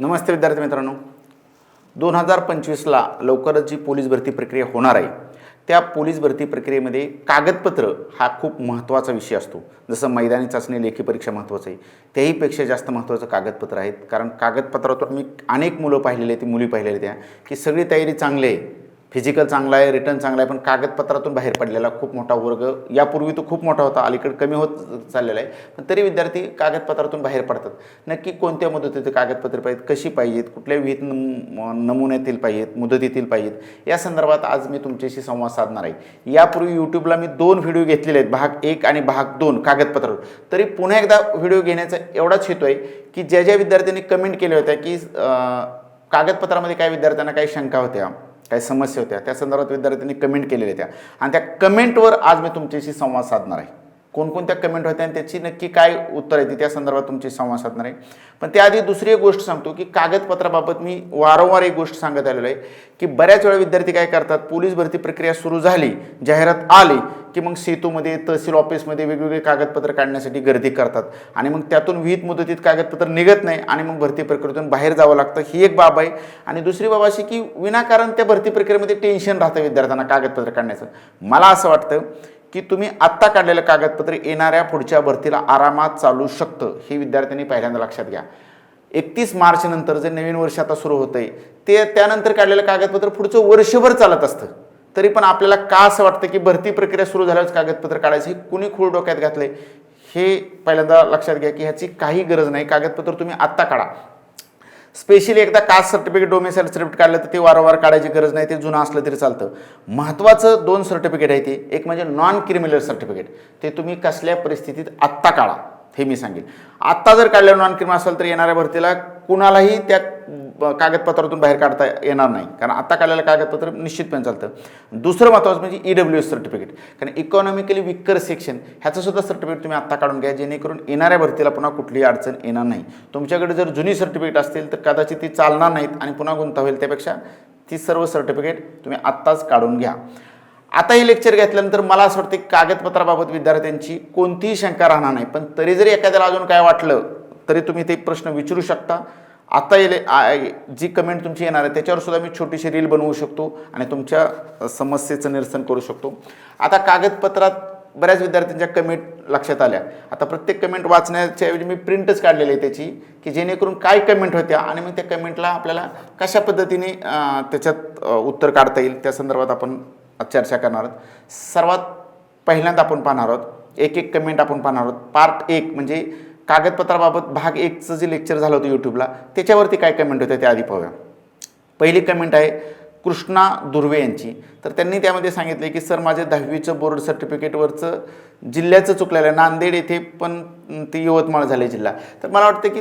नमस्ते विद्यार्थी मित्रांनो. दोन हजार पंचवीसला लवकरच जी पोलीस भरती प्रक्रिया होणार आहे त्या पोलीस भरती प्रक्रियेमध्ये कागदपत्र हा खूप महत्त्वाचा विषय असतो. जसं मैदानी चाचणी लेखी परीक्षा महत्त्वाचं आहे. त्याहीपेक्षा जास्त महत्त्वाचं कागदपत्र आहेत. कारण कागदपत्रातून मी अनेक मुलं पाहिलेली आहेत ती मुली पाहिलेल्या त्या की सगळी तयारी चांगली आहे. फिजिकल चांगला आहे रिटर्न चांगला आहे पण कागदपत्रातून बाहेर पडलेला खूप मोठा वर्ग यापूर्वी तो खूप मोठा होता अलीकडे कमी होत चाललेला आहे. पण तरी विद्यार्थी कागदपत्रातून बाहेर पडतात. नक्की कोणत्या मुदतीचे कागदपत्रे पाहिजेत कशी पाहिजेत कुठल्या विहित नमुन्यातील पाहिजेत मुदतीतील पाहिजेत या संदर्भात आज मी तुमच्याशी संवाद साधणार आहे. यापूर्वी यूट्यूबला मी दोन व्हिडिओ घेतलेले आहेत भाग एक आणि भाग दोन कागदपत्रावर तरी पुन्हा एकदा व्हिडिओ घेण्याचा एवढाच हेतू आहे की ज्या ज्या विद्यार्थ्यांनी कमेंट केल्या होत्या की कागदपत्रामध्ये काय विद्यार्थ्यांना काही शंका होत्या काही समस्या होत्या. त्या संदर्भात विद्यार्थ्यांनी कमेंट केलेल्या होत्या. आणि त्या कमेंटवर आज मी तुमच्याशी संवाद साधणार आहे. कोणकोणत्या कमेंट होत्या आणि त्याची नक्की काय उत्तर आहे ती त्या संदर्भात तुमची संवाद साधणार आहे. पण त्याआधी दुसरी एक गोष्ट सांगतो की कागदपत्राबाबत मी वारंवार एक गोष्ट सांगत आलेलो आहे की बऱ्याच वेळा विद्यार्थी काय करतात पोलीस भरती प्रक्रिया सुरू झाली जाहिरात आली की मग सेतूमध्ये तहसील ऑफिसमध्ये वेगवेगळे कागदपत्र काढण्यासाठी गर्दी करतात आणि मग त्यातून विहित मुदतीत कागदपत्र निघत नाही आणि मग भरती प्रक्रियेतून बाहेर जावं लागतं ही एक बाब आहे. आणि दुसरी बाब अशी की विनाकारण त्या भरती प्रक्रियेमध्ये टेन्शन राहतं विद्यार्थ्यांना कागदपत्र काढण्याचं. मला असं वाटतं की तुम्ही आत्ता काढलेलं कागदपत्र येणाऱ्या पुढच्या भरतीला आरामात चालू शकतं हे विद्यार्थ्यांनी पहिल्यांदा लक्षात घ्या. एकतीस मार्चनंतर जे नवीन वर्ष आता सुरू होतं आहे ते त्यानंतर काढलेलं कागदपत्र पुढचं वर्षभर चालत असतं. तरी पण आपल्याला का असं वाटतं की भरती प्रक्रिया सुरू झाल्यावर कागदपत्र काढायचं हे कुणी खूळ डोक्यात घातले हे पहिल्यांदा लक्षात घ्या की ह्याची काही गरज नाही. कागदपत्र तुम्ही आत्ता काढा. स्पेशली एकदा कास्ट सर्टिफिकेट डोमेसाईल सर्टिफिकेट काढलं तर ते वारंवार काढायची गरज नाही ते जुनं असलं तरी चालतं. महत्त्वाचं दोन सर्टिफिकेट आहे ते. एक म्हणजे नॉन क्रिमिनल सर्टिफिकेट ते तुम्ही कसल्या परिस्थितीत आत्ता काढा हे मी सांगेन. आत्ता जर काढलं नॉन क्रिमिनल असेल तर येणाऱ्या भरतीला कुणालाही त्या कागदपत्रातून बाहेर काढता येणार नाही. कारण आत्ता काढलेलं कागदपत्र निश्चितपणे चालतं. दुसरं महत्त्वाचं म्हणजे ई डब्ल्यू एस सर्टिफिकेट कारण इकॉनॉमिकली विकर सेक्शन ह्याचंसुद्धा सर्टिफिकेट तुम्ही आत्ता काढून घ्या जेणेकरून येणाऱ्या भरतीला पुन्हा कुठलीही अडचण येणार नाही. तुमच्याकडे जर जुनी सर्टिफिकेट असतील तर कदाचित ती चालणार नाहीत आणि पुन्हा गुंता होईल त्यापेक्षा ती सर्व सर्टिफिकेट तुम्ही आत्ताच काढून घ्या. आता हे लेक्चर घेतल्यानंतर मला असं वाटतं कागदपत्राबाबत विद्यार्थ्यांची कोणतीही शंका राहणार नाही. पण तरी जरी एखाद्याला अजून काय वाटलं तरी तुम्ही ते प्रश्न विचारू शकता. आता येले जी कमेंट तुमची येणार आहे त्याच्यावर सुद्धा मी छोटीशी रील बनवू शकतो आणि तुमच्या समस्येचं निरसन करू शकतो. आता कागदपत्रात बऱ्याच विद्यार्थ्यांच्या कमेंट लक्षात आल्या. आता प्रत्येक कमेंट वाचण्याच्या ऐवजी मी प्रिंटच काढलेली आहे त्याची की जेणेकरून काय कमेंट होत्या आणि मग त्या कमेंटला आपल्याला कशा पद्धतीने त्याच्यात उत्तर काढता येईल त्या संदर्भात आपण चर्चा करणार आहोत. सर्वात पहिल्यांदा आपण पाहणार आहोत एक एक कमेंट आपण पाहणार आहोत. पार्ट एक म्हणजे कागदपत्राबाबत भाग एकचं जे लेक्चर झालं होतं यूट्यूबला त्याच्यावरती काय कमेंट होते ते आधी पाहूया. पहिली कमेंट आहे कृष्णा दुर्वे यांची. तर त्यांनी त्यामध्ये सांगितले की सर माझे दहावीचं बोर्ड सर्टिफिकेटवरचं जिल्ह्याचं चुकलेलं आहे. नांदेड येथे पण ते यवतमाळ झाले जिल्हा. तर मला वाटतं की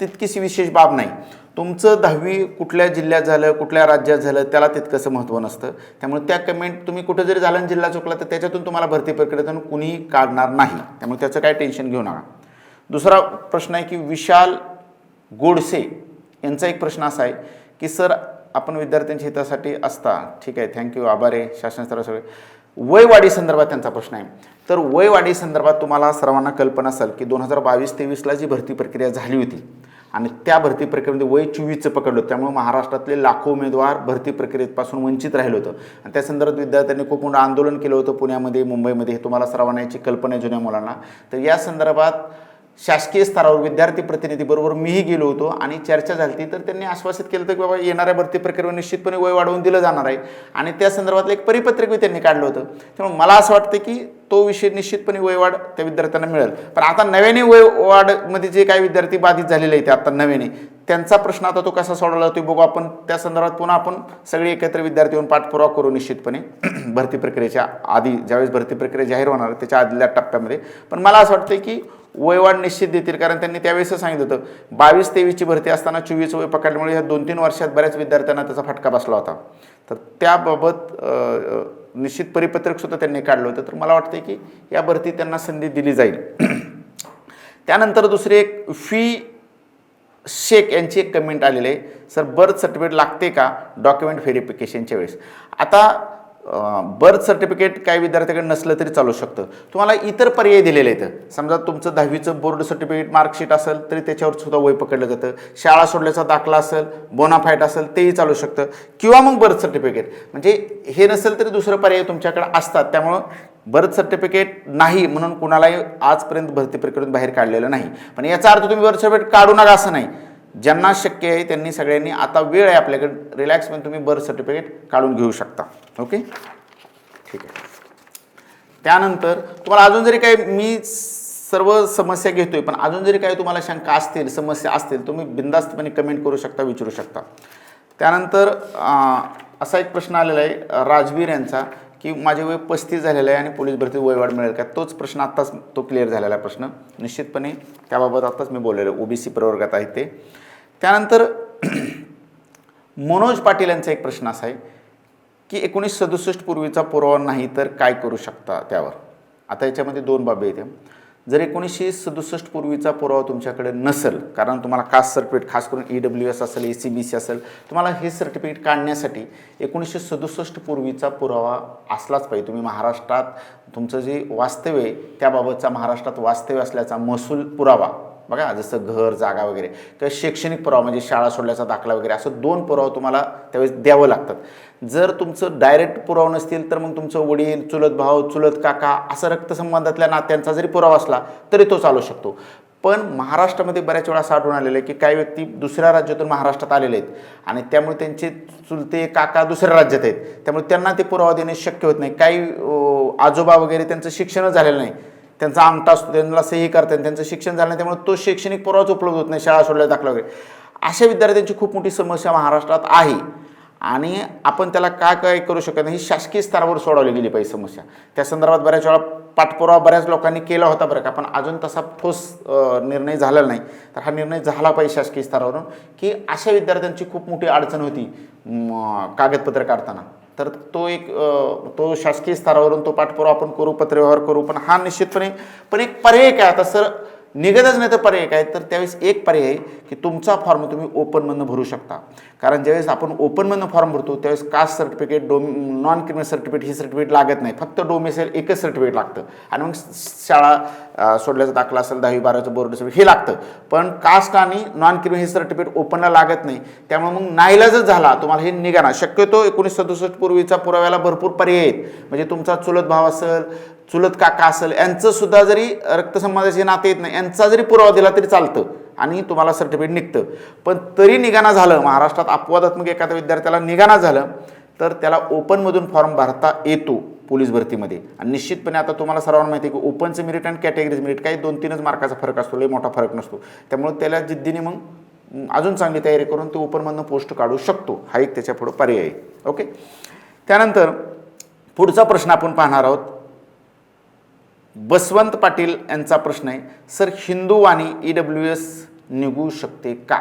तितकीशी विशेष बाब नाही. तुमचं दहावी कुठल्या जिल्ह्यात झालं कुठल्या राज्यात झालं त्याला तितकंसं महत्त्व नसतं. त्यामुळे त्या कमेंट तुम्ही कुठं जरी झालं जिल्हा चुकला तर त्याच्यातून तुम्हाला भरती प्रक्रियेतून कुणीही काढणार नाही. त्यामुळे त्याचं काय टेन्शन घेऊ नका. दुसरा प्रश्न आहे की विशाल गोडसे यांचा एक प्रश्न असा आहे की सर आपण विद्यार्थ्यांच्या हितासाठी असता. ठीक आहे थँक्यू आभार आहे शासन सगळे. वयवाढी संदर्भात त्यांचा प्रश्न आहे. तर वयवाढी संदर्भात तुम्हाला सर्वांना कल्पना असेल की दोन हजार बावीस तेवीसला जी भरती प्रक्रिया झाली होती आणि त्या भरती प्रक्रियेमध्ये वय चोवीसचं पकडलं त्यामुळे महाराष्ट्रातले लाखो उमेदवार भरती प्रक्रियेपासून वंचित राहिलं होतं. आणि त्या संदर्भात विद्यार्थ्यांनी खूप मोठं आंदोलन केलं होतं पुण्यामध्ये मुंबईमध्ये हे तुम्हाला सर्वांना याची कल्पना आहे जुन्या मुलांना. तर या संदर्भात शासकीय स्तरावर विद्यार्थी प्रतिनिधीबरोबर मीही गेलो होतो आणि चर्चा झाली तर त्यांनी आश्वासित केलं होतं की बाबा येणाऱ्या भरती प्रक्रियेवर निश्चितपणे वय वाढवून दिलं जाणार आहे. आणि त्या संदर्भातलं एक परिपत्रकही त्यांनी काढलं होतं. त्यामुळे मला असं वाटतं की तो विषय निश्चितपणे वयवाढ त्या विद्यार्थ्यांना मिळेल. पण आता नव्याने वयवाढमध्ये जे काही विद्यार्थी बाधित झालेले आहेत आता नव्याने. त्यांचा प्रश्न आता तो कसा सोडवला जातो बघू आपण. त्या संदर्भात पुन्हा आपण सगळे एकत्र विद्यार्थी येऊन पाठपुरावा करू निश्चितपणे. भरती प्रक्रियेच्या आधी ज्यावेळेस भरती प्रक्रिया जाहीर होणार आहे, त्याच्या आदल्या टप्प्यामध्ये. पण मला असं वाटतं की वयवाढ निश्चित देतील कारण त्यांनी त्यावेळेस सांगितलं होतं बावीस तेवीसची भरती असताना चोवीस वय पकडल्यामुळे ह्या दोन तीन वर्षात बऱ्याच विद्यार्थ्यांना त्याचा फटका बसला होता. तर त्याबाबत निश्चित परिपत्रक निश्चित परिपत्रकसुद्धा त्यांनी काढलं होतं. तर मला वाटतं की या भरती त्यांना संधी दिली जाईल. त्यानंतर दुसरी एक फी शेख यांची एक कमेंट आलेली आहे. सर बर्थ सर्टिफिकेट लागते का? डॉक्युमेंट व्हेरिफिकेशनच्या वेळेस. आता बर्थ सर्टिफिकेट काही विद्यार्थ्याकडे नसलं तरी चालू शकतं. तुम्हाला इतर पर्याय दिलेले आहेत. समजा तुमचं दहावीचं बोर्ड सर्टिफिकेट मार्कशीट असेल तरी त्याच्यावर सुद्धा वय पकडलं जातं. शाळा सोडल्याचा दाखला असेल बोनाफाईट असेल तेही चालू शकतं. किंवा मग बर्थ सर्टिफिकेट म्हणजे हे नसेल तरी दुसरं पर्याय तुमच्याकडे असतात. त्यामुळं बर्थ सर्टिफिकेट नाही म्हणून कुणालाही आजपर्यंत भरती प्रक्रियेतून बाहेर काढलेलं नाही. पण याचा अर्थ तुम्ही बर्थ सर्टिफिकेट काढू नका असं नाही. ज्यांना शक्य आहे त्यांनी सगळ्यांनी आता वेळ आहे आपल्याकडे. रिलॅक्समध्ये तुम्ही बर्थ सर्टिफिकेट काढून घेऊ शकता. ओके ठीक आहे. त्यानंतर तुम्हाला अजून जरी काही मी सर्व समस्या घेतोय पण अजून जरी काही तुम्हाला शंका असतील समस्या असतील तुम्ही बिंदास्तपणे कमेंट करू शकता विचारू शकता. त्यानंतर असा एक प्रश्न आलेला आहे राजवीर यांचा. की माझे वय पस्तीस झालेलं आहे आणि पोलीस भरती वयवाढ मिळेल का? तोच प्रश्न आत्ताच तो क्लिअर झालेला आहे प्रश्न. निश्चितपणे त्याबाबत आत्ताच मी बोललेलो ओ बी सी प्रवर्गात आहे ते. त्यानंतर मनोज पाटील यांचा एक प्रश्न असा आहे की एकोणीस सदुसष्ट पूर्वीचा पुरावा नाही तर काय करू शकता त्यावर? आता याच्यामध्ये दोन बाबी आहेत. जर एकोणीसशे सदुसष्ट पूर्वीचा पुरावा तुमच्याकडे नसेल कारण तुम्हाला कास्ट सर्टिफिकेट खास करून ई डब्ल्यू एस असेल ए सी बी सी असेल तुम्हाला हे सर्टिफिकेट काढण्यासाठी एकोणीसशे सदुसष्ट पूर्वीचा पुरावा असलाच पाहिजे. तुम्ही महाराष्ट्रात तुमचं जे वास्तव्य आहे त्याबाबतचा महाराष्ट्रात वास्तव्य असल्याचा महसूल पुरावा. बघा जसं घर जागा वगैरे. किंवा शैक्षणिक पुरावा म्हणजे शाळा सोडल्याचा दाखला वगैरे असं दोन पुरावा तुम्हाला त्यावेळेस द्यावं लागतात. जर तुमचं डायरेक्ट पुरावा नसतील तर मग तुमचं वडील चुलत भाऊ चुलत काका असं रक्तसंबंधातल्या नात्यांचा जरी पुरावा असला तरी तो चालू शकतो. पण महाराष्ट्रामध्ये बऱ्याच वेळा असं आढळून आलेलं आहे की काही व्यक्ती दुसऱ्या राज्यातून महाराष्ट्रात आलेले आहेत. आणि त्यामुळे त्यांचे चुलते काका दुसऱ्या राज्यात आहेत. त्यामुळे त्यांना ते पुरावा देणे शक्य होत नाही. काही आजोबा वगैरे त्यांचं शिक्षणच झालेलं नाही. त्यांचा अंगठा असतो त्यांना सही करतात त्यांचं शिक्षण झालं नाही त्यामुळे तो शैक्षणिक पुरावाच उपलब्ध होत नाही शाळा सोडल्या दाखला वगैरे. अशा विद्यार्थ्यांची खूप मोठी समस्या महाराष्ट्रात आहे. आणि आपण त्याला काय काय करू शकत नाही ही शासकीय स्तरावर सोडवली गेली पाहिजे समस्या. त्या संदर्भात बऱ्याच वेळा पाठपुरावा बऱ्याच लोकांनी केला होता बरं का पण अजून तसा ठोस निर्णय झालेला नाही. तर हा निर्णय झाला पाहिजे शासकीय स्तरावरून की अशा विद्यार्थ्यांची खूप मोठी अडचण होती कागदपत्र काढताना. तर तो एक तो शासकीय स्तरावरून तो पाठपुरावा आपण करू पत्रव्यवहार करू पण हा निश्चितपणे पण एक पर्याय काय? आता सर निघतच नाही तर पर्याय काय? तर त्यावेळेस एक पर्याय आहे की तुमचा फॉर्म तुम्ही ओपनमधनं भरू शकता. कारण ज्यावेळेस आपण ओपनमधनं फॉर्म भरतो त्यावेळेस कास्ट सर्टिफिकेट डोम नॉन क्रिमिनल सर्टिफिकेट ही सर्टिफिकेट लागत नाही. फक्त डोमेसेल एकच सर्टिफिकेट लागतं. आणि मग शाळा सोडल्याचा दाखला असेल दहावी बारावीचं बोर्ड सर्टिफिकेट हे लागतं. पण कास्ट आणि नॉन क्रिमिनल हे सर्टिफिकेट ओपनला लागत नाही. त्यामुळे मग नाईलाजच झाला. तुम्हाला हे निघाणार शक्यतो एकोणीस सदुसष्ट पूर्वीचा पुराव्याला भरपूर पर्याय आहेत. म्हणजे तुमचा चुलत भाव असेल चुलत काका असेल यांचं सुद्धा जरी रक्तसंबंधाचे नाते येत नाही यांचा जरी पुरावा दिला तरी चालतं आणि तुम्हाला सर्टिफिकेट निघतं. पण तरी निघाणा झालं महाराष्ट्रात अपवादात्मक एखाद्या विद्यार्थ्याला निघाणा झालं तर त्याला ओपनमधून फॉर्म भरता येतो पोलीस भरतीमध्ये. आणि निश्चितपणे आता तुम्हाला सर्वांना माहिती आहे की ओपनचं मेरिट आणि कॅटेगरीज मेरिट काही दोन तीनच मार्काचा फरक असतो लई मोठा फरक नसतो. त्यामुळे त्याला जिद्दीने मग अजून चांगली तयारी करून तो ओपनमधनं पोस्ट काढू शकतो. हा एक त्याच्या पुढं पर्याय आहे. ओके त्यानंतर पुढचा प्रश्न आपण पाहणार आहोत. बसवंत पाटील यांचा प्रश्न आहे सर हिंदू आणि ई डब्ल्यू एस निघू शकते का?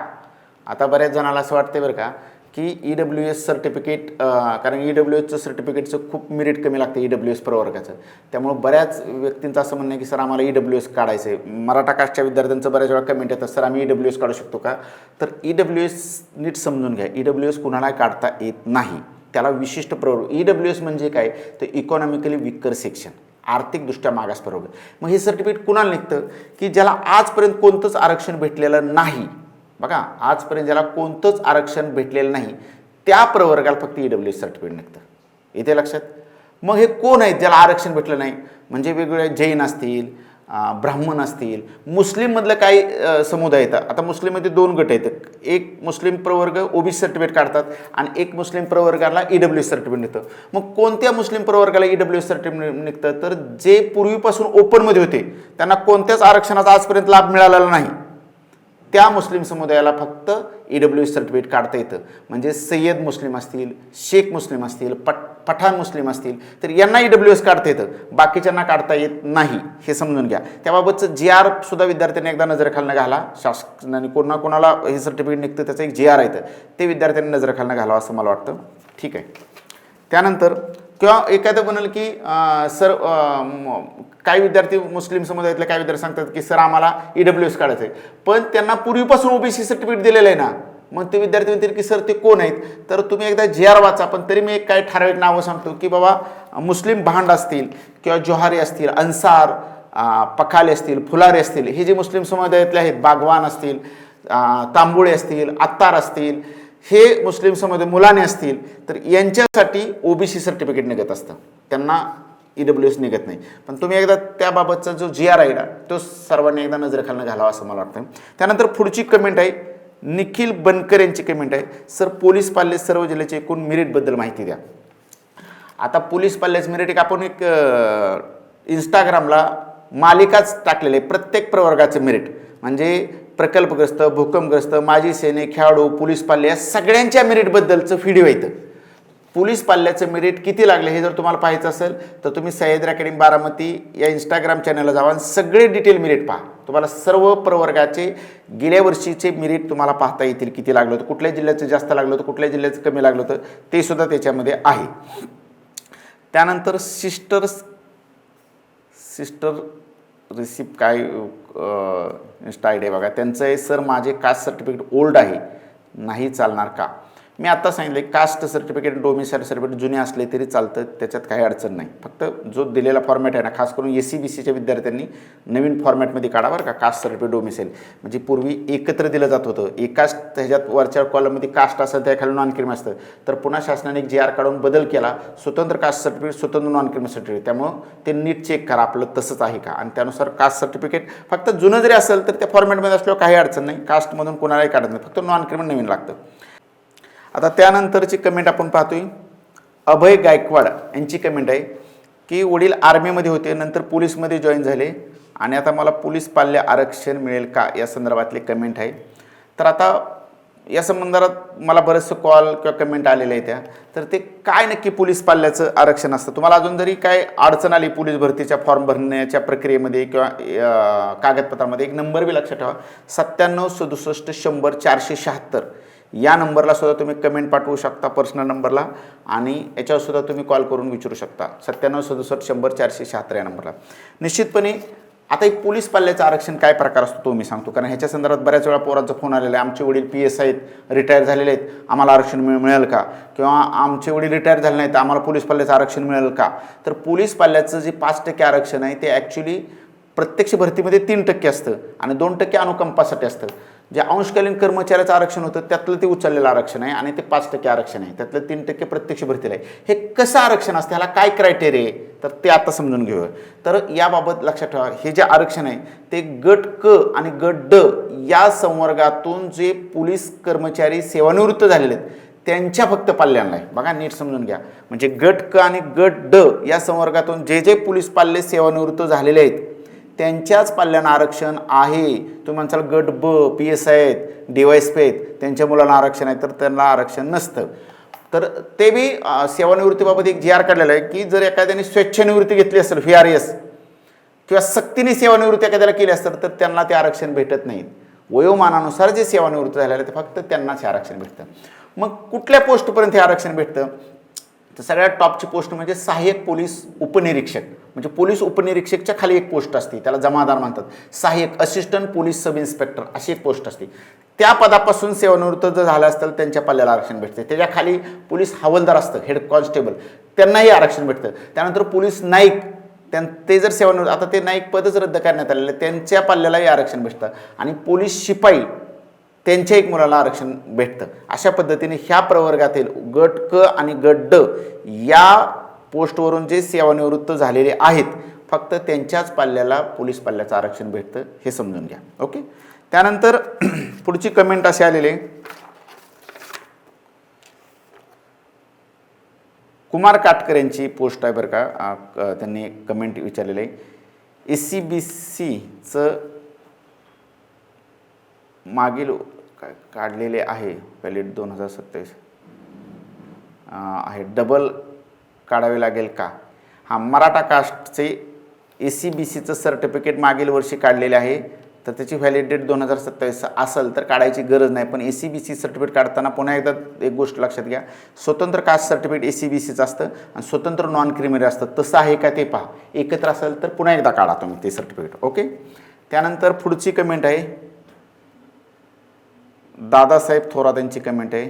आता बऱ्याच जणाला असं वाटते बरं का की ई डब्ल्यू एस सर्टिफिकेट कारण ई डब्ल्यू एसचं सर्टिफिकेटचं खूप मिरिट कमी लागतं ई डब्ल्यू एस प्रवर्गाचं. त्यामुळे बऱ्याच व्यक्तींचं असं म्हणणं आहे की सर आम्हाला ई डब्ल्यू एस काढायचं आहे मराठा कास्टच्या विद्यार्थ्यांचं बऱ्याच वेळा कमेंट येतात सर आम्ही ई डब्ल्यू एस काढू शकतो का? तर ई डब्ल्यू एस नीट समजून घ्या ई डब्ल्यू एस कुणाला काढता येत नाही. त्याला विशिष्ट प्रवर्ग ई डब्ल्यू एस म्हणजे काय? तर इकॉनॉमिकली विकर सेक्शन आर्थिकदृष्ट्या मागास प्रवर्ग मग हे सर्टिफिकेट कुणाला निघतं? की ज्याला आजपर्यंत कोणतंच आरक्षण भेटलेलं नाही. बघा आजपर्यंत ज्याला कोणतंच आरक्षण भेटलेलं नाही त्या प्रवर्गाला फक्त ई डब्ल्यू एस सर्टिफिकेट निघतं. येते लक्षात? मग हे कोण आहेत ज्याला आरक्षण भेटलं नाही? म्हणजे वेगवेगळ्या जैन असतील ब्राह्मण असतील मुस्लिममधलं काही समुदाय येतात आता मुस्लिममध्ये दोन गट आहेत. एक मुस्लिम प्रवर्ग ओबीसी सर्टिफिकेट काढतात आणि एक मुस्लिम प्रवर्गाला ई डब्ल्यू सर्टिफिकेट निघतं. मग कोणत्या मुस्लिम प्रवर्गाला ई डब्ल्यू सर्टिफिकेट निघतं? तर जे पूर्वीपासून ओपनमध्ये होते त्यांना कोणत्याच आरक्षणाचा आजपर्यंत लाभ मिळालेला नाही. त्या मुस्लिम समुदायाला फक्त ई डब्ल्यू सर्टिफिकेट काढता येतं. म्हणजे सय्यद मुस्लिम असतील शेख मुस्लिम असतील पट पठाण मुस्लिम असतील तर यांना ई डब्ल्यू एस काढता येतं. बाकीच्यांना काढता येत नाही हे समजून घ्या. त्याबाबतचं जी आर सुद्धा विद्यार्थ्यांनी एकदा नजरेखालनं घाला. शासनाने कोणा कोणाला हे सर्टिफिकेट निघतं त्याचं एक जी आर आहे ते विद्यार्थ्यांनी नजरेखालनं घालावं असं मला वाटतं. ठीक आहे. त्यानंतर किंवा एखादं म्हणाल की सर काही विद्यार्थी मुस्लिम समुदायातले काही विद्यार्थी सांगतात की सर आम्हाला ई डब्ल्यू एस काढायचं आहे पण त्यांना पूर्वीपासून ओबीसी सर्टिफिकेट दिलेलं आहे ना मग ते विद्यार्थी म्हणतील की सर ते कोण आहेत? तर तुम्ही एकदा जी आर वाचा पण तरी मी एक काही ठराविक नावं सांगतो की बाबा मुस्लिम भांड असतील किंवा जोहारी असतील अन्सार पखाले असतील फुलारे असतील हे जे मुस्लिम समुदायातले आहेत बागवान असतील तांबुळे असतील आत्तार असतील हे मुस्लिम समुदाय मुलाने असतील तर यांच्यासाठी ओबीसी सर्टिफिकेट निघत असतं. त्यांना ई डब्ल्यू एस निघत नाही. पण तुम्ही एकदा त्याबाबतचा जो जी आर आहे ना तो सर्वांनी एकदा नजरेखालनं घालावा असं मला वाटतं. त्यानंतर पुढची कमेंट आहे निखिल बनकर यांची कमेंट आहे. सर पोलीस पाल्य सर्व जिल्ह्याचे एकूण मेरिटबद्दल माहिती द्या. आता पोलीस पाल्याच मेरिट एक आपण एक इंस्टाग्रामला मालिकाच टाकलेले आहे प्रत्येक प्रवर्गाचं मेरिट म्हणजे प्रकल्पग्रस्त भूकंपग्रस्त माजी सैनिक खेळाडू पोलीस पाल्य या सगळ्यांच्या मेरिटबद्दलचं व्हिडिओ येतं पोलीस पाल्याचं मेरिट किती लागले हे जर तुम्हाला पाहायचं असेल तर तुम्ही सह्याद्री अकॅडमी बारामती या इंस्टाग्राम चॅनलला जावा आणि सगळे डिटेल मेरिट पहा. तुम्हाला सर्व प्रवर्गाचे गेल्या वर्षीचे मेरिट तुम्हाला पाहता येतील किती लागलं होतं कुठल्या जिल्ह्याचं जास्त लागलं होतं कुठल्या जिल्ह्याचं कमी लागलं होतं ते सुद्धा त्याच्यामध्ये आहे. त्यानंतर सिस्टर्स सिस्टर रिसिप काय इन्स्टा आय डी बघा. त्यांचं आहे सर माझे कास्ट सर्टिफिकेट ओल्ड आहे. नाही चालणार का? मी आत्ता सांगितले कास्ट सर्टिफिकेट डोमिसाईल सर्टिफिकेट जुने असले तरी चालतं त्याच्यात काही अडचण नाही. फक्त जो दिलेला फॉर्मॅट आहे ना खास करून एस सी बी सीच्या विद्यार्थ्यांनी नवीन फॉर्मॅटमध्ये काढा बरं का कास्ट सर्टिफिकेट डोमिसाईल म्हणजे पूर्वी एकत्र दिलं जात होतं. एकाच ह्याच्यात वरच्या कॉलममध्ये कास्ट असेल त्याखाली नॉन क्रिम असतं. तर पुन्हा शासनाने एक जी आर काढून बदल केला. स्वतंत्र कास्ट सर्टिफिकेट स्वतंत्र नॉन क्रिम सर्टिफिकेट त्यामुळं ते नीट चेक करा आपलं तसंच आहे का? आणि त्यानुसार कास्ट सर्टिफिकेट फक्त जुनं जरी असेल तर त्या फॉर्मॅटमध्ये असल्यावर काही अडचण नाही. कास्टमधून कोणालाही काढत नाही. फक्त नॉन क्रिमी नवीन लागतं. आता त्यानंतरची कमेंट आपण पाहतोय. अभय गायकवाड यांची कमेंट आहे की वडील आर्मीमध्ये होते नंतर पोलीसमध्ये जॉईन झाले. आणि आता मला पोलीस पाल्य आरक्षण मिळेल का या संदर्भातली कमेंट आहे. तर आता या संबंधात मला बरेचसे कॉल किंवा कमेंट आलेले आहेत त्या. तर ते काय नक्की पोलीस पाल्याचं आरक्षण असतं? तुम्हाला अजून जरी काय अडचण आली पोलीस भरतीच्या फॉर्म भरण्याच्या प्रक्रियेमध्ये किंवा कागदपत्रामध्ये एक नंबर बी लक्षात ठेवा. सत्त्याण्णव सदुसष्ट शंभर चारशे शहात्तर. या नंबरला सुद्धा तुम्ही कमेंट पाठवू शकता पर्सनल नंबरला आणि याच्यावर सुद्धा तुम्ही कॉल करून विचारू शकता. सत्त्याण्णव सदुसष्ट शंभर चारशे शहात्तर या नंबरला. निश्चितपणे आता एक पोलीस पाल्याचं आरक्षण काय प्रकार असतो तो मी सांगतो. कारण ह्याच्या संदर्भात बऱ्याच वेळा पोरांचा फोन आलेला आहे. आमचे वडील पी एस आहेत रिटायर झालेले आहेत. आम्हाला आरक्षण मिळ मिळेल का? किंवा आमचे वडील रिटायर झाले नाहीत आम्हाला पोलीस पाल्याचं आरक्षण मिळेल का? तर पोलीस पाल्याचं जे पाच टक्के आरक्षण आहे ते ॲक्च्युली प्रत्यक्ष भरतीमध्ये तीन टक्के असतं आणि दोन टक्के अनुकंपासाठी असतं. जे अंशकालीन कर्मचाऱ्याचं आरक्षण होतं त्यातलं ते उचललेलं आरक्षण आहे आणि ते पाच टक्के आरक्षण आहे. त्यातलं तीन टक्के प्रत्यक्ष भरतीला आहे. हे कसं आरक्षण असतं? ह्याला काय क्रायटेरिया आहे? तर ते आता समजून घेऊया. तर याबाबत लक्षात ठेवा हे जे आरक्षण आहे ते गट क आणि गट ड या संवर्गातून जे पोलीस कर्मचारी सेवानिवृत्त झालेले आहेत त्यांच्या फक्त पाल्यांना आहे. बघा नीट समजून घ्या. म्हणजे गट क आणि गट ड या संवर्गातून जे जे पोलीस पाल्ले सेवानिवृत्त झालेले आहेत त्यांच्याच पाल्यानं आरक्षण आहे. तुम्ही म्हणसाल गट ब पी एस आय आहेत डी वाय एस पी आहेत त्यांच्या मुलांना आरक्षण आहे तर त्यांना आरक्षण नसतं. तर ते बी सेवानिवृत्तीबाबत एक जी आर काढलेला आहे की जर एखाद्याने स्वेच्छानिवृत्ती घेतली असेल व्ही आर एस किंवा सक्तीने सेवानिवृत्ती एखाद्याला केली असेल तर त्यांना ते आरक्षण भेटत नाहीत. वयोमानानुसार जे सेवानिवृत्त झालेलं आहे ते फक्त त्यांनाच हे आरक्षण भेटतं. मग कुठल्या पोस्टपर्यंत हे आरक्षण भेटतं? तर सगळ्यात टॉपची पोस्ट म्हणजे सहाय्यक पोलीस उपनिरीक्षक. म्हणजे पोलीस उपनिरीक्षकच्या खाली एक पोस्ट असते त्याला जमादार म्हणतात. सहाय्यक असिस्टंट पोलीस सब इन्स्पेक्टर अशी एक पोस्ट असते. त्या पदापासून सेवानिवृत्त जर झालं असतं त्यांच्या पल्ल्याला आरक्षण भेटते. त्याच्याखाली पोलीस हवालदार असतं हेड कॉन्स्टेबल त्यांनाही आरक्षण भेटतं. त्यानंतर पोलीस नाईक त्यां ते जर सेवानिवृत्त आता ते नाईक पदच रद्द करण्यात आलेलं आहे, त्यांच्या पल्ल्यालाही आरक्षण भेटतं. आणि पोलीस शिपाई त्यांच्या एक मुलाला आरक्षण भेटतं. अशा पद्धतीने ह्या प्रवर्गातील गट क आणि गट ड या पोस्टवरून जे सेवानिवृत्त झालेले आहेत फक्त त्यांच्याच पाल्याला पोलीस पाल्याचं आरक्षण भेटतं हे समजून घ्या. ओके? त्यानंतर पुढची कमेंट असे आलेले कुमार काटकर यांची पोस्ट आहे बरं का. क- त्यांनी एक कमेंट विचारलेलं आहे. एस सी बी सीचं मागील काढलेले आहे व्हॅलिड दोन हजार सत्तावीस. आहे. डबल काढावे लागेल का? हां मराठा कास्टचे ए सी बी सीचं सर्टिफिकेट मागील वर्षी काढलेले आहे. तर त्याची व्हॅलिड डेट दोन हजार सत्तावीस असेल तर काढायची गरज नाही. पण A C B C certificate काढताना पुन्हा एकदा एक गोष्ट लक्षात घ्या. स्वतंत्र caste certificate A C B सीचं असतं आणि स्वतंत्र नॉन क्रिमिनल असतं. तसं आहे का ते पहा. एकत्र असेल तर पुन्हा एकदा काढा तुम्ही ते सर्टिफिकेट ओके? त्यानंतर पुढची कमेंट आहे. दादासाहेब थोरात यांची कमेंट आहे.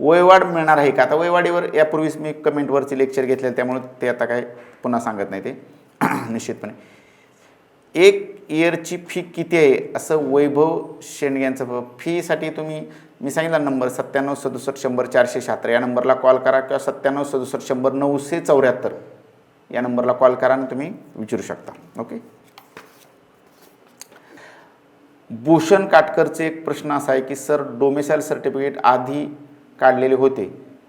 वयवाढ मिळणार आहे का? आता वयवाढीवर यापूर्वीच मी कमेंटवरची लेक्चर घेतले त्यामुळे ते आता काय पुन्हा सांगत नाही ते. निश्चितपणे. एक इयरची फी किती आहे? असं वैभव शेणग्यांचं यांचं फीसाठी तुम्ही मी सांगितला नंबर सत्त्याण्णव सदुसष्ट शंभर चारशे शहात्तर. या नंबरला कॉल करा किंवा सत्त्याण्णव सदुसष्ट शंभर नऊशे चौऱ्याहत्तर. या नंबरला कॉल करा आणि तुम्ही विचारू शकता. ओके? भूषण काटकरचे एक प्रश्न असा आहे की सर डोमेसाईल सर्टिफिकेट आधी काढलेले होते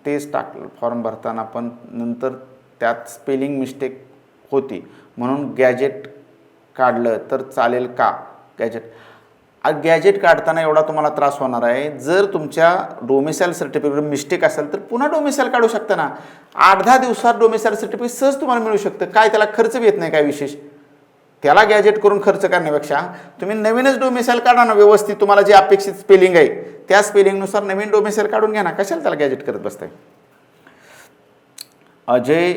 तेच टाक फॉर्म भरताना पण नंतर त्यात स्पेलिंग मिस्टेक होती. म्हणून गॅजेट काढलं तर चालेल का? गॅजेट गॅजेट काढताना एवढा तुम्हाला त्रास होणार आहे. जर तुमच्या डोमिसाईल सर्टिफिकेट मिस्टेक असेल तर पुन्हा डोमिसाईल काढू शकता ना. आठ दहा दिवसात डोमिसाईल सर्टिफिकेट सहज तुम्हाला मिळू शकतं. काय त्याला खर्च येत नाही काय विशेष? त्याला गॅजेट करून खर्च करण्यापेक्षा तुम्ही नवीनच डोमेसाईल काढा ना व्यवस्थित. तुम्हाला जे अपेक्षित स्पेलिंग आहे त्या स्पेलिंगनुसार नवीन डोमेसाईल काढून घ्या ना. कशाला त्याला गॅजेट करत बसताय? अजय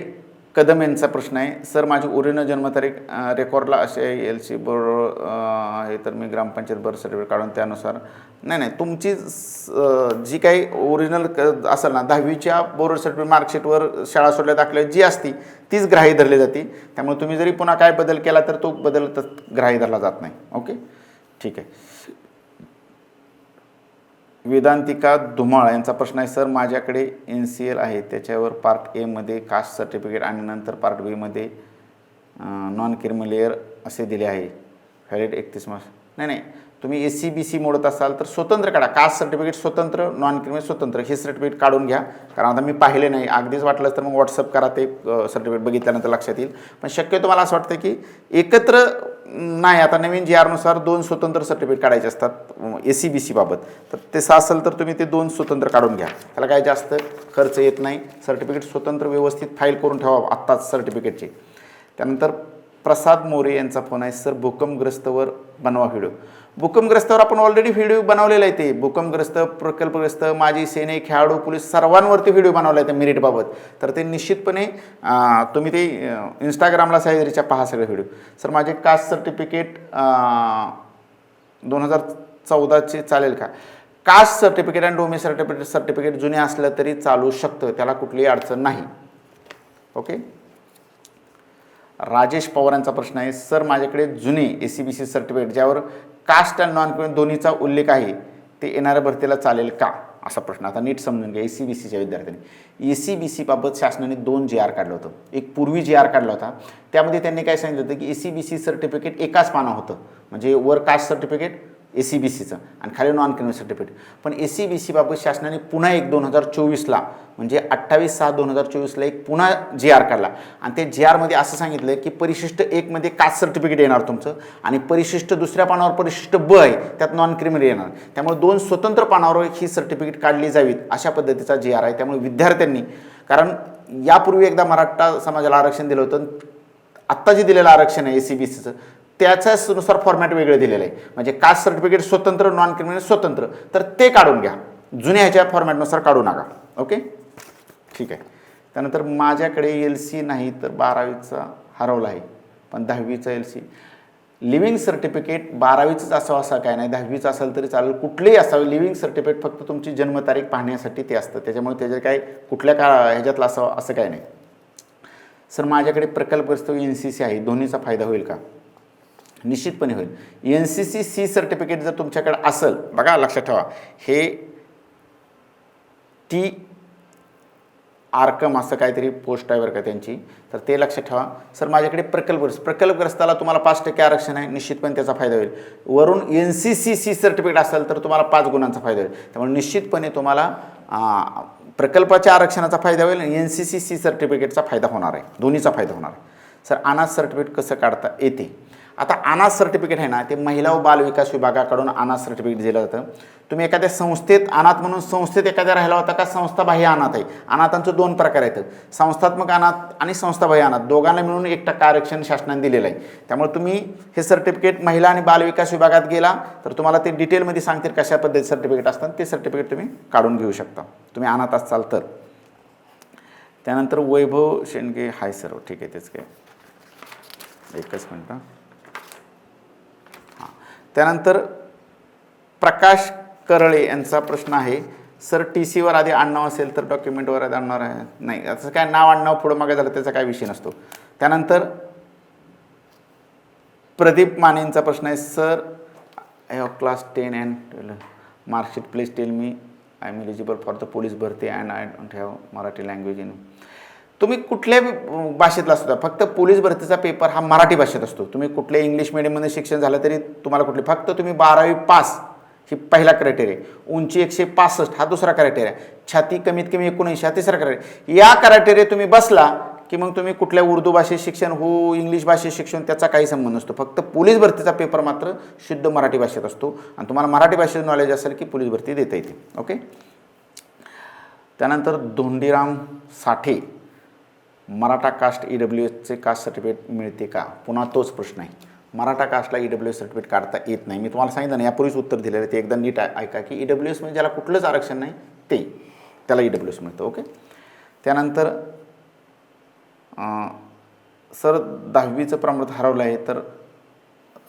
कदम यांचा प्रश्न आहे. सर माझी ओरिजिनल जन्मतारीख रेकॉर्डला असे एल सी बरोबर आहे तर मी ग्रामपंचायत बर्थ सर्टिफिकेट काढून त्यानुसार. नाही नाही तुमची जी काही ओरिजिनल क असेल ना दहावीच्या बोर्ड सर्टिफिकेट मार्कशीटवर शाळा सोडल्या दाखल्या जी असती तीच ग्राह्य धरली जाते. त्यामुळे तुम्ही जरी पुन्हा काय बदल केला तर तो बदल त- ग्राह्य धरला जात नाही. ओके? ठीक आहे. वेदांतिका धुमाळ यांचा प्रश्न आहे. सर माझ्याकडे एन सी एल आहे. त्याच्यावर पार्ट एमध्ये कास्ट सर्टिफिकेट आणि नंतर पार्ट बीमध्ये नॉन क्रिमिलेअर असे दिले आहे. व्हॅलिड एकतीस मार्च. नाही नाही. तुम्ही ए सी बी सी मोडत असाल तर स्वतंत्र काढा. कास्ट सर्टिफिकेट स्वतंत्र नॉन क्रिमिनल स्वतंत्र. हे सर्टिफिकेट काढून घ्या. कारण आता मी पाहिले नाही. अगदीच वाटलंच तर मग व्हॉट्सअप करा ते सर्टिफिकेट बघितल्यानंतर लक्षात येईल. पण शक्यतो मला असं वाटतं की एकत्र नाही. आता नवीन जी आरनुसार दोन स्वतंत्र सर्टिफिकेट काढायचे असतात ए सी बी सीबाबत तर ते असेल तर तुम्ही ते दोन स्वतंत्र काढून घ्या. त्याला काय जास्त खर्च येत नाही. सर्टिफिकेट स्वतंत्र व्यवस्थित फाईल करून ठेवा आत्ताच सर्टिफिकेटचे त्यानंतर प्रसाद मोरे यांचा फोन आहे. सर भूकंपग्रस्तवर बनवा व्हिडिओ. भूकंपग्रस्तावर आपण ऑलरेडी व्हिडिओ बनवलेला आहे ते. भूकंपग्रस्त प्रकल्पग्रस्त माजी सैनिक खेळाडू पोलीस सर्वांवरती व्हिडिओ बनवला आहे त्या मिरिटबाबत. तर ते निश्चितपणे तुम्ही ते इंस्टाग्रामला सह्याद्रीच्या पहा सगळे व्हिडिओ. सर माझे कास्ट सर्टिफिकेट दोन हजार चौदाचे चालेल का? कास्ट सर्टिफिकेट आणि डोमे सर्टिफिकेट सर्टिफिकेट जुने असलं तरी चालू शकतं. त्याला कुठलीही अडचण नाही. ओके? राजेश पवारांचा प्रश्न आहे. सर माझ्याकडे जुने A C B C certificate ज्यावर कास्ट अँड नॉन क्रिमिनल दोन्हीचा उल्लेख आहे ते येणाऱ्या भरतीला चालेल का? असा प्रश्न. आता नीट समजून घ्या ए सी बी सीच्या विद्यार्थ्यांनी. ए सी बी सीबाबत शासनाने दोन जी आर काढलं होतं. एक पूर्वी जी आर काढला होता. त्यामध्ये त्यांनी काय सांगितलं होतं की A C B C certificate एकाच पाना होतं. म्हणजे वर caste certificate A C B सीचं आणि खाली नॉन क्रिमिनल सर्टिफिकेट पण ए सी बी सीबाबत शासनाने पुन्हा एक दोन हजार चोवीसला म्हणजे अठ्ठावीस सहा दोन हजार चोवीसला एक पुन्हा जी आर काढला. आणि ते जी आरमध्ये असं सांगितलं की परिशिष्ट एकमध्ये कास्ट सर्टिफिकेट येणार तुमचं आणि परिशिष्ट दुसऱ्या पानावर परिशिष्ट ब आहे त्यात नॉन क्रिमिनल येणार. त्यामुळे दोन स्वतंत्र पानावर ही सर्टिफिकेट काढली जावीत अशा पद्धतीचा जी आर आहे. त्यामुळे विद्यार्थ्यांनी कारण यापूर्वी एकदा मराठा समाजाला आरक्षण दिलं होतं. आत्ता जे दिलेलं आरक्षण आहे ए सी बी सीचं त्याच्यानुसार फॉर्मॅट वेगळं दिलेलं आहे. म्हणजे कास्ट सर्टिफिकेट स्वतंत्र नॉन क्रिमिनल स्वतंत्र. तर ते काढून घ्या. जुन्या ह्याच्या फॉर्मॅटनुसार काढू नका. ओके? ठीक आहे. त्यानंतर माझ्याकडे एल सी नाही तर बारावीचा हरवला आहे. पण दहावीचा एल सी लिव्हिंग सर्टिफिकेट बारावीचंच असावं असं काय नाही. दहावीचं असेल तरी चालेल. कुठलेही असावं. लिव्हिंग सर्टिफिकेट फक्त तुमची जन्मतारीख पाहण्यासाठी ते असतं. त्याच्यामुळे त्याच्या काय कुठल्या का ह्याच्यातलं असावं असं काय नाही. सर माझ्याकडे प्रकल्पग्रस्त एन सी सी आहे. दोन्हीचा फायदा होईल का? निश्चितपणे होईल. N C C C certificate जर तुमच्याकडे असेल बघा लक्षात ठेवा हे टी आर्कम असं काहीतरी पोस्ट आहे बरं का त्यांची. तर ते लक्षात ठेवा. सर माझ्याकडे प्रकल्पग्रस्त प्रकल्पग्रस्ताला तुम्हाला पाच टक्के आरक्षण आहे निश्चितपणे त्याचा फायदा होईल. वरून N C C C certificate असेल तर तुम्हाला पाच गुणांचा फायदा होईल. त्यामुळे निश्चितपणे तुम्हाला प्रकल्पाच्या आरक्षणाचा फायदा होईल आणि एन सी सी सी सर्टिफिकेटचा फायदा होणार आहे. दोन्हीचा फायदा होणार आहे. सर अनाथ सर्टिफिकेट कसं काढता येते? आता अनाथ सर्टिफिकेट आहे ना ते महिला व बाल विकास विभागाकडून अनाथ सर्टिफिकेट दिलं जातं. तुम्ही एखाद्या संस्थेत अनाथ म्हणून संस्थेत एखाद्या राहिला होता का? संस्थाबाह्य अनाथ आहे. अनाथांचं दोन प्रकार आहेत. संस्थात्मक अनाथ आणि संस्थाबाह्य अनाथ. दोघांना मिळून एक टक्का आरक्षण शासनाने दिलेलं आहे. त्यामुळे तुम्ही हे सर्टिफिकेट महिला आणि बाल विकास विभागात गेला तर तुम्हाला ते डिटेलमध्ये सांगतील कशा पद्धती सर्टिफिकेट असतात. ते सर्टिफिकेट तुम्ही काढून घेऊ शकता. तुम्ही अनाथ असाल तर. त्यानंतर वैभव शेंडगे. हाय सर्व हो, ठीक आहे तेच काय. एकच मिनटं. त्यानंतर प्रकाश करळे यांचा प्रश्न आहे. सर टी सीवर आधी आडनाव असेल तर डॉक्युमेंटवर आधी आणणार आहे? नाही. असं काय नाव आडनाव पुढं मागे झालं त्याचा काय विषय नसतो. त्यानंतर प्रदीप मानेंचा प्रश्न आहे. Sir I have class ten and twelve marksheet please tell me I am eligible for the police भरती and I don't have Marathi language in तुम्ही कुठल्या भाषेतला असतो फक्त पोलीस भरतीचा पेपर हा मराठी भाषेत असतो. तुम्ही कुठल्या इंग्लिश मिडियममध्ये शिक्षण झालं तरी तुम्हाला कुठले फक्त तुम्ही बारावी पास ही पहिला क्रायटेरिया उंची एकशे पासष्ट हा दुसरा क्रायटेरिया छाती कमीत कमी एकोणऐंशी हा तिसरा क्रायटेरिया या क्रायटेरिया तुम्ही बसला की मग तुम्ही कुठल्या उर्दू भाषेत शिक्षण हो इंग्लिश भाषेत शिक्षण त्याचा काही संबंध नसतो. फक्त पोलीस भरतीचा पेपर मात्र शुद्ध मराठी भाषेत असतो. आणि तुम्हाला मराठी भाषेत नॉलेज असेल की पोलीस भरती देता येते. ओके त्यानंतर Dhondiram Sathe. Maratha caste E W एसचे कास्ट सर्टिफिकेट मिळते का? पुन्हा तोच प्रश्न आहे. मराठा कास्टला ई डब्ल्यू एस सर्टिफिकेट काढता येत नाही. मी तुम्हाला सांगितलं ना यापूर्वीच उत्तर दिलेलं आहे. ते एकदा नीट ऐका की ई डब्ल्यू एस म्हणजे ज्याला कुठलंच आरक्षण नाही ते. त्याला ई डब्ल्यू एस मिळतं ओके? त्यानंतर सर दहावीचं प्रमाण हरवलं आहे तर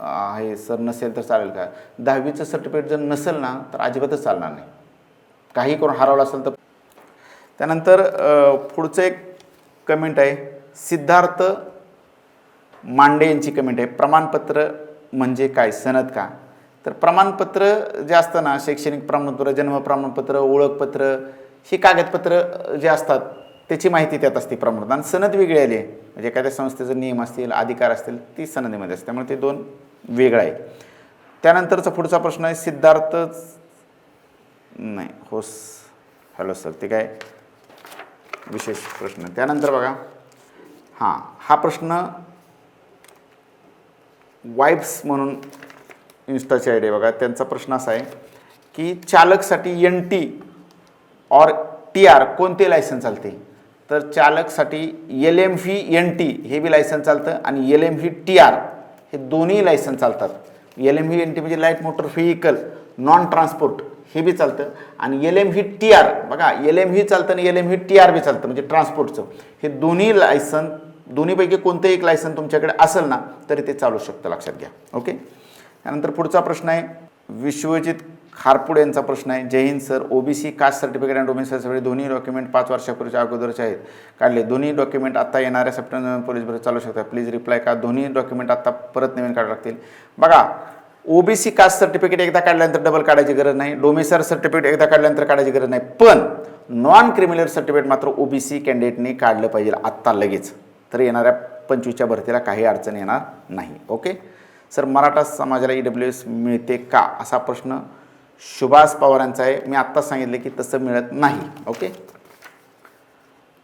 आहे सर नसेल तर चालेल का? दहावीचं सर्टिफिकेट जर नसेल ना तर अजिबातच चालणार नाही. काही करून हरवलं असेल तर. त्यानंतर पुढचं एक कमेंट आहे. सिद्धार्थ मांडे यांची कमेंट आहे. प्रमाणपत्र म्हणजे काय? सनद का? तर प्रमाणपत्र जे असतं ना शैक्षणिक प्रमाणपत्र जन्म प्रमाणपत्र ओळखपत्र ही कागदपत्र जे असतात त्याची माहिती त्यात असते प्रमाणपत्र आणि सनद वेगळी आली आहे. म्हणजे एखाद्या संस्थेचे नियम असतील अधिकार असतील ती सनदीमध्ये असते. त्यामुळे ते दोन वेगळं आहे. त्यानंतरचा पुढचा प्रश्न आहे सिद्धार्थ नाही होस हॅलो सर ते काय? विशेष प्रश्न. त्यानंतर बघा. हां हा प्रश्न वाईब्स म्हणून इन्स्टाची आयडी बघा. त्यांचा प्रश्न असा आहे की चालकसाठी एन टी और टी आर कोणते लायसन चालते तर चालकसाठी L M V N T हे बी लायसन चालतं आणि L M V T R हे दोन्ही लायसन चालतात. L M V N T म्हणजे light motor vehicle non transport हे बी चालतं. आणि L M V T R बघा एल एम ही चालतं आणि L M V T R बी चालतं म्हणजे ट्रान्सपोर्टचं हे दोन्ही लायसन दोन्हीपैकी कोणतं एक लायसन तुमच्याकडे असेल ना तरी ते चालू शकतं लक्षात घ्या. ओके त्यानंतर पुढचा प्रश्न आहे विश्वजित खारपुड यांचा प्रश्न आहे जय Hind sir OBC caste certificate and domain certificate दोन्ही डॉक्युमेंट पाच वर्षापूर्वीच्या अगोदरचे आहेत. काढले. दोन्ही डॉक्युमेंट आता येणाऱ्या सप्टेंबर पोलीस भरती चालू शकतात. प्लीज रिप्लाय का दोन्ही डॉक्युमेंट आता परत नवीन काढावे लागतील. बघा ओबीसी कास्ट सर्टिफिकेट एकदा काढल्यानंतर डबल काढायची गरज नाही. डोमेसर सर्टिफिकेट एकदा काढल्यानंतर काढायची गरज नाही. पण नॉन क्रिमिनल सर्टिफिकेट मात्र ओबीसी कॅन्डिडेटने काढलं पाहिजे. आत्ता लगेच. तर येणाऱ्या पंचवीसच्या भरतीला काही अडचण येणार नाही. ओके सर मराठा समाजाला ई डब्ल्यू एस मिळते का? असा प्रश्न सुभाष पवारांचा आहे. मी आत्ताच सांगितलं की तसं मिळत नाही. ओके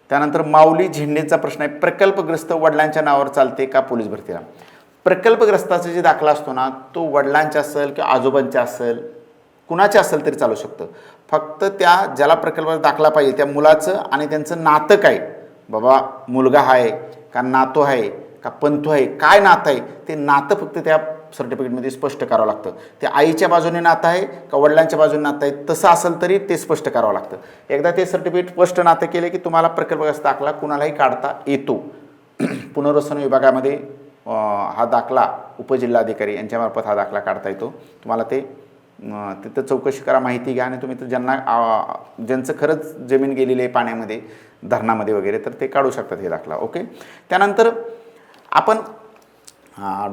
त्यानंतर माऊली झेंडेचा प्रश्न आहे. प्रकल्पग्रस्त वडिलांच्या नावावर चालते का पोलीस भरतीला? प्रकल्पग्रस्ताचा जे दाखला असतो ना तो वडिलांच्या असेल किंवा आजोबांच्या असेल कुणाच्या असेल तरी चालू शकतं. फक्त त्या ज्याला प्रकल्पाचा दाखला पाहिजे त्या मुलाचं आणि त्यांचं नातं काय? बाबा मुलगा आहे का नातो आहे का पंथू आहे काय नातं आहे? ते नातं फक्त त्या सर्टिफिकेटमध्ये स्पष्ट करावं लागतं. ते आईच्या बाजूने नातं आहे का वडिलांच्या बाजूने नातं आहे तसं असेल तरी ते स्पष्ट करावं लागतं. एकदा ते सर्टिफिकेट स्पष्ट नातं केले की तुम्हाला प्रकल्पग्रस्त दाखला कुणालाही काढता येतो. पुनर्वसन विभागामध्ये हा दाखला उपजिल्हाधिकारी यांच्यामार्फत हा दाखला काढता येतो. तुम्हाला ते तिथं चौकशी करा माहिती घ्या आणि तुम्ही तर ज्यांना ज्यांचं खरंच जमीन गेलेली आहे पाण्यामध्ये धरणामध्ये वगैरे तर ते काढू शकतात हे दाखला ओके? त्यानंतर आपण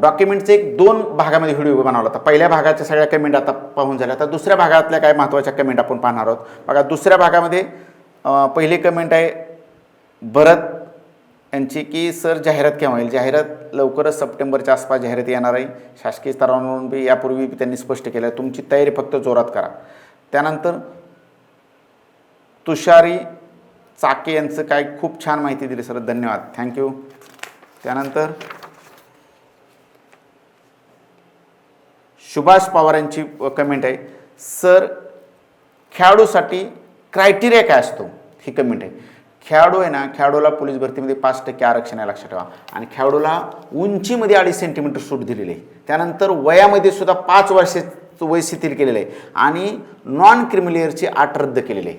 डॉक्युमेंटचे एक दोन भागामध्ये व्हिडिओ बनवला होता. पहिल्या भागाच्या सगळ्या कमेंट आता पाहून झाल्या. आता दुसऱ्या भागातल्या काय महत्त्वाच्या कमेंट आपण पाहणार आहोत. बघा दुसऱ्या भागामध्ये पहिले पहिली कमेंट आहे भरत यांची की सर जाहिरात केव्हा होईल जाहिरात लवकरच सप्टेंबरच्या आसपास जाहिरात येणार आहे. शासकीय स्तरावरून बी यापूर्वी त्यांनी स्पष्ट केलं आहे. तुमची तयारी फक्त जोरात करा. त्यानंतर तुषारी चाके यांचं काय खूप छान माहिती दिली सर. धन्यवाद. थँक्यू त्यानंतर सुभाष पवार यांची कमेंट आहे. सर खेळाडूसाठी क्रायटेरिया काय असतो? ही कमेंट आहे. खेळाडू आहे ना खेळाडूला पोलीस भरतीमध्ये पाच टक्के आरक्षण आहे लक्षात ठेवा. आणि खेळाडूला उंचीमध्ये अडीच सेंटीमीटर सूट दिलेली आहे. त्यानंतर वयामध्ये सुद्धा पाच वर्षाचं वय शिथिल केलेलं आहे. आणि नॉन क्रिमिलियरची आठ रद्द केलेली आहे.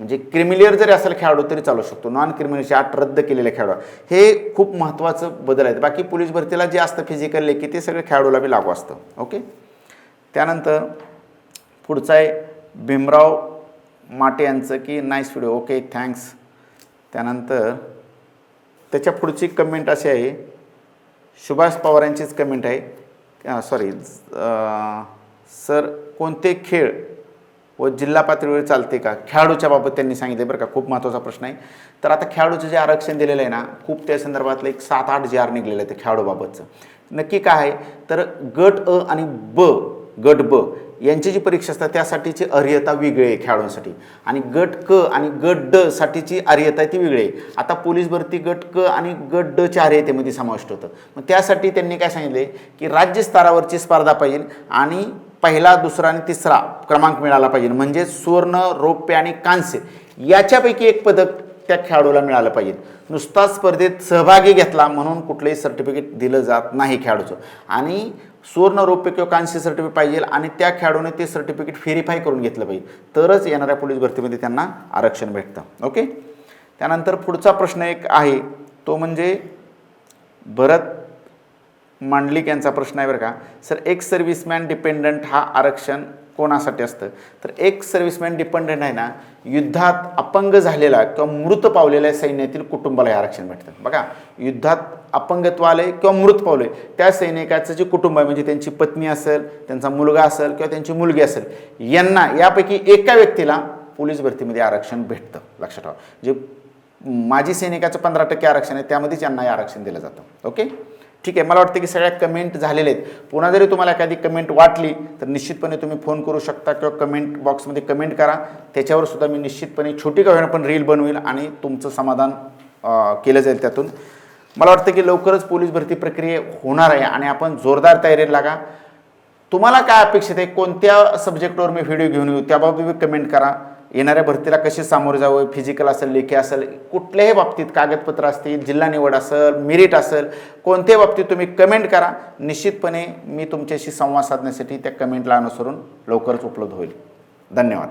म्हणजे क्रिमिलियर जरी असेल खेळाडू तरी चालू शकतो. नॉन क्रिमिलियरची आठ रद्द केलेले खेळाडू. हे खूप महत्त्वाचं बदल आहेत. बाकी पोलीस भरतीला जे असतं फिजिकल लेखी ते सगळं खेळाडूला बी लागू असतं. ओके? त्यानंतर पुढचा आहे भीमराव माटे यांचं की नाईस व्हिडिओ ओके थँक्स त्यानंतर त्याच्या पुढची कमेंट अशी आहे. सुभाष पवार यांचीच कमेंट आहे सॉरी सर कोणते खेळ व जिल्हा पातळीवर चालते का? खेळाडूच्या बाबत त्यांनी सांगितले बरं का खूप महत्त्वाचा प्रश्न आहे. तर आता खेळाडूचं जे आरक्षण दिलेलं आहे ना खूप त्या संदर्भातलं एक सात आठ जे आर निघलेलं आहे ते खेळाडूबाबतचं. नक्की काय आहे? तर गट अ आणि ब गट ब. यांची जी परीक्षा असतात त्यासाठीची अर्हता वेगळी आहे खेळाडूंसाठी. आणि गट क आणि गट ड साठीची अर्हता आहे ती वेगळी आहे. आता पोलीस भरती गट क आणि गट ड च्या अर्हतेमध्ये समाविष्ट होतं. मग त्यासाठी त्यांनी काय सांगितले की राज्य स्तरावरची स्पर्धा पाहिजे आणि पहिला दुसरा आणि तिसरा क्रमांक मिळाला पाहिजे. म्हणजे सुवर्ण रौप्य आणि कांस्य याच्यापैकी एक पदक त्या खेळाडूला मिळालं पाहिजे. नुसता स्पर्धेत सहभागी घेतला म्हणून कुठलंही सर्टिफिकेट दिलं जात नाही खेळाडूचं. आणि सुवर्ण रौप्य किंवा कांस्य सर्टिफिकेट पाहिजे आणि त्या खेळाडूने ते सर्टिफिकेट व्हेरीफाय करून घेतलं पाहिजे. तरच येणाऱ्या पोलीस भरतीमध्ये त्यांना आरक्षण भेटतं. ओके त्यानंतर पुढचा प्रश्न एक आहे. तो म्हणजे भरत मांडलिक यांचा प्रश्न आहे बरं का. सर एक सर्व्हिसमॅन डिपेंडंट हा आरक्षण कोणासाठी असतं? तर एक सर्व्हिसमॅन डिपेंडंट आहे ना युद्धात अपंग झालेला किंवा मृत पावलेल्या सैन्यातील कुटुंबाला हे आरक्षण भेटतं. बघा युद्धात अपंगत्व आले किंवा मृत पावले त्या सैनिकाचं जे कुटुंब आहे म्हणजे त्यांची पत्नी असेल त्यांचा मुलगा असेल किंवा त्यांची मुलगी असेल यांना यापैकी एका व्यक्तीला पोलीस भरतीमध्ये आरक्षण भेटतं. लक्षात ठेवा. जे माजी सैनिकाचं पंधरा टक्के आरक्षण आहे त्यामध्येच यांना हे आरक्षण दिलं जातं. ओके? ठीक आहे मला वाटतं की सगळ्या कमेंट झालेले आहेत. पुन्हा जरी तुम्हाला एखादी कमेंट वाटली तर निश्चितपणे तुम्ही फोन करू शकता किंवा कमेंट बॉक्समध्ये कमेंट करा. त्याच्यावर सुद्धा मी निश्चितपणे छोटी का होईना पण रील बनवेल आणि तुमचं समाधान केलं जाईल त्यातून. मला वाटतं की लवकरच पोलीस भरती प्रक्रिया होणार आहे आणि आपण जोरदार तयारीला लागा. तुम्हाला काय अपेक्षित आहे? कोणत्या सब्जेक्टवर मी व्हिडिओ घेऊन येऊ? त्याबाबत तुम्ही कमेंट करा. येणाऱ्या भरतीला कसे सामोरं जावं फिजिकल असेल लेखी असेल कुठल्याही बाबतीत कागदपत्र असतील जिल्हा निवड असेल मेरिट असेल कोणत्याही बाबतीत तुम्ही कमेंट करा. निश्चितपणे मी तुमच्याशी संवाद साधण्यासाठी त्या कमेंटला अनुसरून लवकरच उपलब्ध होईल. धन्यवाद.